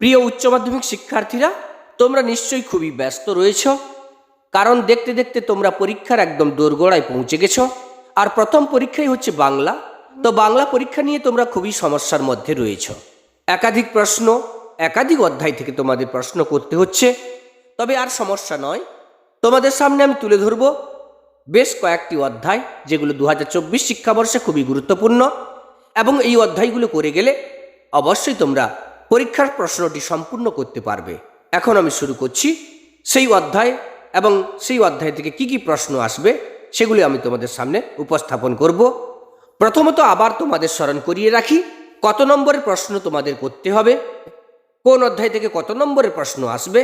প্রিয় উচ্চ মাধ্যমিক শিক্ষার্থীরা, তোমরা নিশ্চয়ই খুবই ব্যস্ত রয়েছ। কারণ দেখতে দেখতে তোমরা পরীক্ষার একদম দোরগোড়ায় পৌঁছে গেছো। আর প্রথম পরীক্ষাই হচ্ছে বাংলা। তো বাংলা পরীক্ষা নিয়ে তোমরা খুবই সমস্যার মধ্যে রয়েছ। একাধিক প্রশ্ন, একাধিক অধ্যায় থেকে তোমাদের প্রশ্ন করতে হচ্ছে। তবে আর সমস্যা নয়। তোমাদের সামনে আমি তুলে ধরব বেশ কয়েকটি অধ্যায়, যেগুলো দু হাজার চব্বিশ শিক্ষাবর্ষে খুবই গুরুত্বপূর্ণ। এবং এই অধ্যায়গুলো করে গেলে অবশ্যই তোমরা পরীক্ষার প্রশ্নটি সম্পূর্ণ করতে পারবে। এখন আমি শুরু করছি সেই অধ্যায় এবং সেই অধ্যায় থেকে কি কি প্রশ্ন আসবে সেগুলি আমি তোমাদের সামনে উপস্থাপন করব। প্রথমত আবার তোমাদের স্মরণ করিয়ে রাখি, কত নম্বরের প্রশ্ন তোমাদের করতে হবে, কোন অধ্যায় থেকে কত নম্বরের প্রশ্ন আসবে।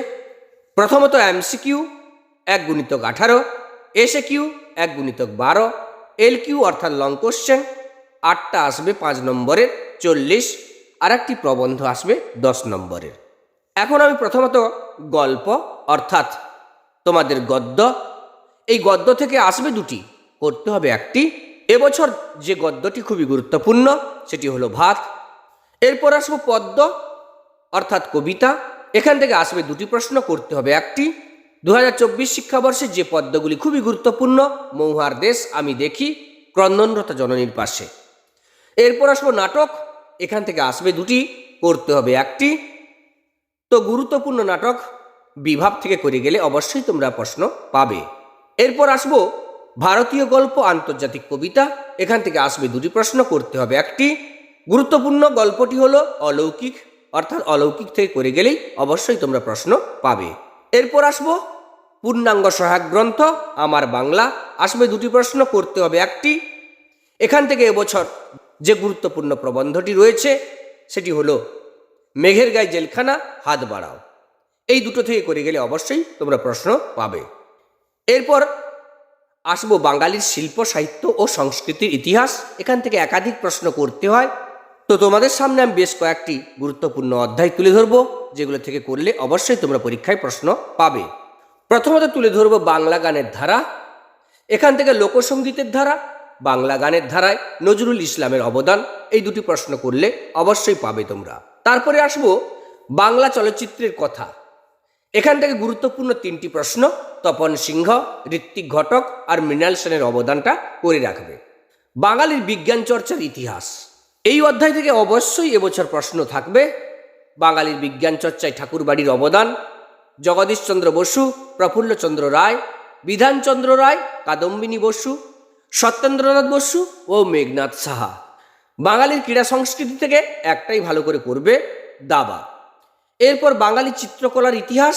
প্রথমত এমসিকিউ এক গুণিতক আঠারো এসে কিউ এক গুণিতক বারো এল কিউ অর্থাৎ লং কোশ্চেন আটটা আসবে পাঁচ নম্বরের চল্লিশ আর একটি প্রবন্ধ আসবে দশ নম্বরের। এখন আমি প্রথমত গল্প, অর্থাৎ তোমাদের গদ্য। এই গদ্য থেকে আসবে দুটি করতে হবে একটি। এবছর যে গদ্যটি খুবই গুরুত্বপূর্ণ, সেটি হলো ভাত। এরপর আসব পদ্য, অর্থাৎ কবিতা। এখান থেকে আসবে দুটি প্রশ্ন, করতে হবে একটি। দু হাজার চব্বিশ শিক্ষাবর্ষে যে পদ্মগুলি খুবই গুরুত্বপূর্ণ, মৌহার দেশ আমি দেখি, ক্রন্দনরতা জননীর পাশে। এরপর আসব নাটক এখান থেকে আসবে দুটি করতে হবে একটি। তো গুরুত্বপূর্ণ নাটক বিভাগ থেকে করে গেলে অবশ্যই তোমরা প্রশ্ন পাবে। এরপর আসব ভারতীয় গল্প আন্তর্জাতিক কবিতা। এখান থেকে আসবে দুটি প্রশ্ন করতে হবে একটি। গুরুত্বপূর্ণ গল্পটি হলো অলৌকিক, অর্থাৎ অলৌকিক থেকে করে গেলেই অবশ্যই তোমরা প্রশ্ন পাবে। এরপর আসব পূর্ণাঙ্গ সহায়ক গ্রন্থ, আমার বাংলা। আসবে দুটি প্রশ্ন করতে হবে একটি। এখান থেকে এবছর যে গুরুত্বপূর্ণ প্রবন্ধটি রয়েছে, সেটি হলো, মেঘের গায়ে জেলখানা, হাত বাড়াও। এই দুটো থেকে করে গেলে অবশ্যই তোমরা প্রশ্ন পাবে। এরপর আসব বাঙালির শিল্প, সাহিত্য ও সংস্কৃতির ইতিহাস। এখান থেকে একাধিক প্রশ্ন করতে হয়। তো তোমাদের সামনে আমি বেশ কয়েকটি গুরুত্বপূর্ণ অধ্যায় তুলে ধরবো, যেগুলো থেকে করলে অবশ্যই তোমরা পরীক্ষায় প্রশ্ন পাবে। প্রথমত তুলে ধরবো বাংলা গানের ধারা। এখান থেকে লোকসঙ্গীতের ধারা। বাংলা গানের ধারায় নজরুল ইসলামের অবদান, এই দুটি প্রশ্ন করলে অবশ্যই পাবে তোমরা। তারপরে আসব বাংলা চলচ্চিত্রের কথা। এখান থেকে গুরুত্বপূর্ণ তিনটি প্রশ্ন, তপন সিংহ, ঋত্বিক ঘটক আর মৃণাল সেনের অবদানটা করে রাখবে। বাঙালির বিজ্ঞান চর্চার ইতিহাস। এই অধ্যায় থেকে অবশ্যই এবছর প্রশ্ন থাকবে, বাঙালির বিজ্ঞান চর্চায় ঠাকুরবাড়ির অবদান, জগদীশচন্দ্র বসু, প্রফুল্লচন্দ্র রায়, বিধানচন্দ্র রায়, কাদম্বিনী বসু সত্যেন্দ্রনাথ বসু ও মেঘনাথ সাহা। বাঙালির ক্রীড়া সংস্কৃতি থেকে একটাই ভালো করে করবে দাবা। এরপর বাঙালি চিত্রকলার ইতিহাস,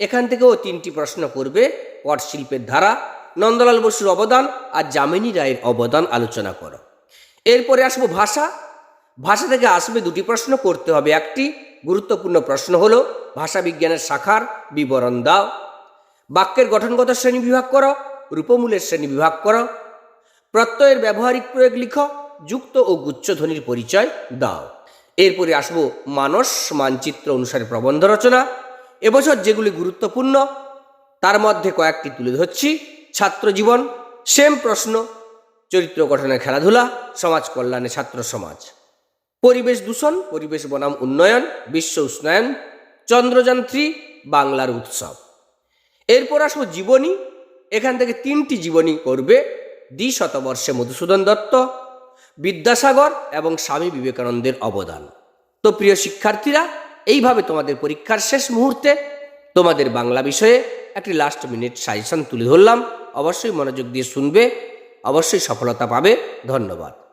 এখান থেকেও তিনটি প্রশ্ন করবে পটশিল্পের ধারা, নন্দলাল বসুর অবদান আর যামিনী রায়ের অবদান আলোচনা করো। এরপরে আসব ভাষা। ভাষা থেকে আসবে দুটি প্রশ্ন, করতে হবে একটি। গুরুত্বপূর্ণ প্রশ্ন হলো, ভাষা বিজ্ঞানের শাখার বিবরণ দাও। বাক্যের গঠনগত শ্রেণি বিভাগ করো, রূপমূলের শ্রেণি বিভাগ করো প্রত্যয়ের ব্যবহারিক প্রয়োগ লিখো, যুক্ত ও গুচ্ছধ্বনির পরিচয় দাও। এরপরে আসব মানস মানচিত্র অনুসারে প্রবন্ধ রচনা। এবছর যেগুলি গুরুত্বপূর্ণ, তার মধ্যে কয়েকটি তুলে ধরছি। ছাত্র জীবন, সেম প্রশ্ন, চরিত্র গঠনের খেলাধুলা, সমাজ কল্যাণে ছাত্র সমাজ। পরিবেশ দূষণ, পরিবেশ বনাম উন্নয়ন, বিশ্ব উষ্ণায়ন, চন্দ্রযান থ্রি, বাংলার উৎসব। এরপর আসব জীবনী, এখান থেকে তিনটি জীবনী করবে। দ্বি শতবর্ষে মধুসূদন দত্ত, বিদ্যাসাগর এবং স্বামী বিবেকানন্দের অবদান। তো প্রিয় শিক্ষার্থীরা, এইভাবে তোমাদের পরীক্ষার শেষ মুহূর্তে তোমাদের বাংলা বিষয়ে একটি লাস্ট মিনিট সাজেশন তুলে ধরলাম। অবশ্যই মনোযোগ দিয়ে শুনবে, অবশ্যই সফলতা পাবে। ধন্যবাদ।